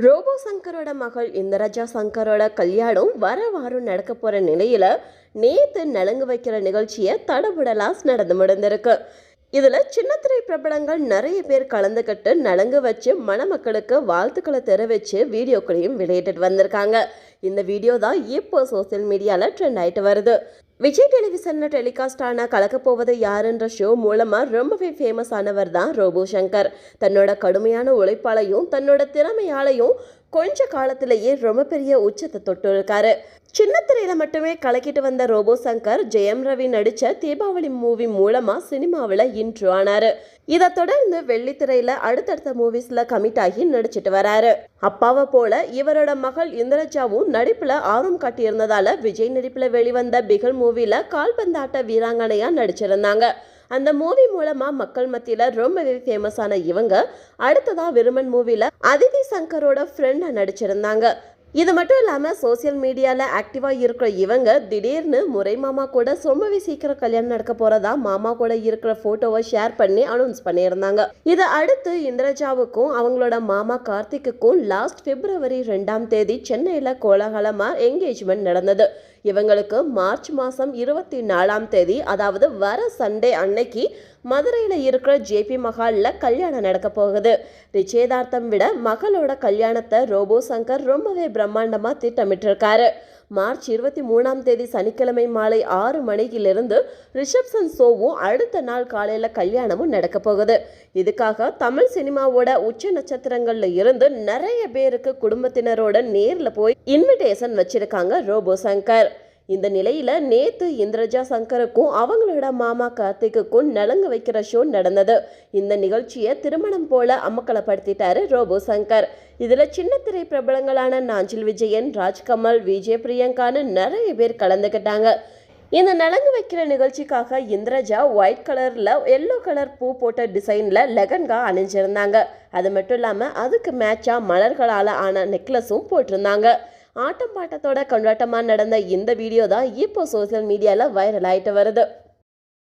Robot சங்கரோட மகள் இந்திரஜா சங்கரோட கல்யாணம் வர வாரம் நடக்க போகிற நிலையில் நேற்று நலங்கு வைக்கிற நிகழ்ச்சியை தடபுடலாஸ் நடந்து முடிந்திருக்கு. இதில் சின்னத்திரை பிரபலங்கள் நிறைய பேர் கலந்துக்கிட்டு நலங்கு வச்சு மணமக்களுக்கு வாழ்த்துக்களை தெரிவிச்சு வீடியோக்களையும் வெளியிட்டு வந்திருக்காங்க. இந்த வீடியோ தான் இப்போ சோசியல் மீடியாவில் ட்ரெண்ட் ஆகிட்டு வருது. விஜய் டெலிவிஷனில் டெலிகாஸ்ட் ஆன கலக்கப்போவது யாருன்ற ஷோ மூலமாக ரொம்பவே ஃபேமஸ் ஆனவர் தான் ரோபோ சங்கர். தன்னோட கடுமையான உழைப்பாலையும் தன்னோட திறமையாலையும் கொஞ்ச காலத்திலேயே ரொம்ப பெரிய உச்சத்தை தொட்டு இருக்காரு. சின்ன திரையில மட்டுமே கலக்கிட்டு வந்த ரோபோ சங்கர் ஜெயம் ரவி நடிச்ச தீபாவளி மூவி மூலமா சினிமாவில் இன்ட்ரோ ஆனாரு. இதை தொடர்ந்து வெள்ளித்திரையில அடுத்தடுத்த மூவிஸ்ல கமிட் ஆகி நடிச்சிட்டு வராரு. அப்பாவை போல இவரோட மகள் இந்திரஜாவும் நடிப்புல ஆர்வம் காட்டியிருந்ததால விஜய் நடிப்புல வெளிவந்த பிகல் மூவில கால்பந்தாட்ட வீராங்கனையா நடிச்சிருந்தாங்க. அந்த மூவி மூலமா மக்கள் மத்தியில ரொம்பவே ஃபேமஸான இவங்க அடுத்ததா விருமன் மூவில அதிதி சங்கரோட ஃப்ரெண்டாக நடிச்சிருந்தாங்க. இது மட்டும் இல்லாமல் சோஷியல் மீடியாவில் ஆக்டிவாக இருக்கிற இவங்க திடீர்னு முறை மாமா கூட ரொம்பவே சீக்கிரம் கல்யாணம் நடக்க போகிறதா மாமா கூட இருக்கிற ஃபோட்டோவை ஷேர் பண்ணி அனௌன்ஸ் பண்ணியிருந்தாங்க. இதை அடுத்து இந்திரஜாவுக்கும் அவங்களோட மாமா கார்த்திக்குக்கும் லாஸ்ட் பிப்ரவரி ரெண்டாம் தேதி சென்னையில் கோலாகலமாக என்கேஜ்மெண்ட் நடந்தது. இவங்களுக்கு மார்ச் மாதம் இருபத்தி நாலாம் தேதி அதாவது வர சண்டே அன்னைக்கு மதுரையில் இருக்கிற ஜேபி மஹாலில் கல்யாணம் நடக்க போகுது. நிச்சயதார்த்தம் விட மகளோட கல்யாணத்தை ரோபோ சங்கர் ரொம்பவே பிரம்மாண்டமாக திட்டமிட்டிருக்காரு. மார்ச் இருபத்தி மூணாம் தேதி சனிக்கிழமை மாலை ஆறு மணிக்கிலிருந்து ரிசப்ஷன் ஷோவும் அடுத்த நாள் காலையில் கல்யாணமும் நடக்க போகுது. இதுக்காக தமிழ் சினிமாவோட உச்ச நட்சத்திரங்கள்ல இருந்து நிறைய பேருக்கு குடும்பத்தினரோட நேரில் போய் இன்விடேஷன் வச்சிருக்காங்க ரோபோ சங்கர். இந்த நிலையில நேத்து இந்திரஜா சங்கருக்கும் அவங்களோட மாமா கார்த்திக்குக்கும் நலங்கு வைக்கிற ஷோ நடந்தது. இந்த நிகழ்ச்சியை திருமணம் போல அமக்கலப்படுத்திட்டாரு ரோபோ சங்கர். இதுல சின்ன திரை பிரபலங்களான நாஞ்சில் விஜயன் ராஜ்கமல் விஜய் பிரியங்கான்னு நிறைய பேர் கலந்துக்கிட்டாங்க. இந்த நலங்கு வைக்கிற நிகழ்ச்சிக்காக இந்திரஜா ஒயிட் கலரில் எல்லோ கலர் பூ போட்ட டிசைனில் லெகன்கா அணிஞ்சிருந்தாங்க. அது மட்டும் இல்லாமல் அதுக்கு மேட்சாக மலர்களால் ஆன நெக்லஸும் போட்டிருந்தாங்க. ஆட்டம் பாட்டத்தோட கொண்டாட்டமாக நடந்த இந்த வீடியோ தான் இப்போ சோஷியல் மீடியாவில் வைரல் ஆகிட்டு வருது.